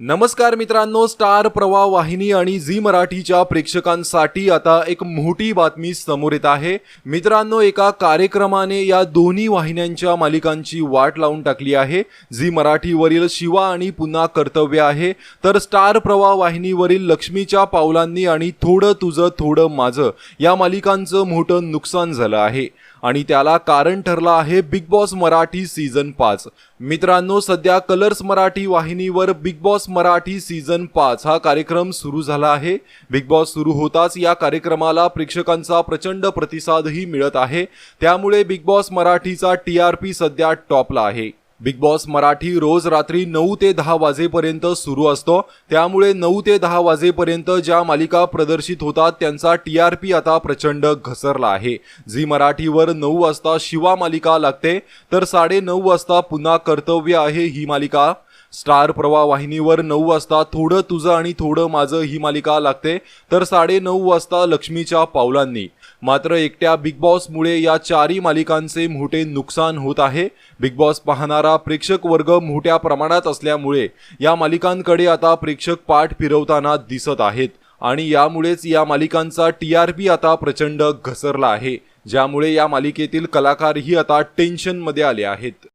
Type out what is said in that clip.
नमस्कार मित्रांनो स्टार प्रवाह वाहिनी आणि झी मराठीच्या प्रेक्षकांसाठी आता एक मोठी बातमी समोर येत आहे. मित्रांनो एका कार्यक्रमाने या दोन्ही वाहिन्यांच्या मालिकांची वाट लावून टाकली आहे. झी मराठीवरील शिवा आणि पुन्हा कर्तव्य आहे. तर स्टार प्रवाह वाहिनीवरील लक्ष्मीच्या पावलांनी आणि थोडं तुझं थोडं माझं या मालिकांचं मोठं नुकसान झालं आहे. आणि त्याला कारण ठरलं आहे बिग बॉस मराठी सीझन पाच. मित्रांनो सध्या कलर्स मराठी वाहिनीवर बिग बॉस मराठी सीझन पाच हा कार्यक्रम सुरू झाला आहे. बिग बॉस सुरू होताच या कार्यक्रमाला प्रेक्षकांचा प्रचंड प्रतिसादही मिळत आहे. त्यामुळे बिग बॉस मराठीचा टी आर पी सध्या टॉपला आहे. बिग बॉस मराठी रोज रात्री नऊ ते दहा वाजेपर्यंत सुरू असतो. त्यामुळे नऊ ते दहा वाजेपर्यंत ज्या मालिका प्रदर्शित होतात त्यांचा टी आर पी आता प्रचंड घसरला आहे. झी मराठीवर नऊ वाजता शिवा मालिका लागते तर साडे नऊ वाजता पुन्हा कर्तव्य आहे ही मालिका. स्टार प्रवाह वाहिनीवर नऊ वाजता थोडं तुझं आणि थोडं माझं ही मालिका लागते तर साडे नऊ वाजता लक्ष्मीच्या पावलांनी. मात्र एकट्या बिग बॉसमुळे या चारही मालिकांचे मोठे नुकसान होत आहे. बिग बॉस पाहणार प्रेक्षक वर्ग मोठ्या प्रमाणात असल्यामुळे या मालिकांकडे आता प्रेक्षक पाठ फिरवताना दिसत आहेत. आणि यामुळेच या मालिकांचा टी आर पी आता प्रचंड घसरला आहे. ज्यामुळे या मालिकेतील कलाकारही आता टेन्शनमध्ये आले आहेत.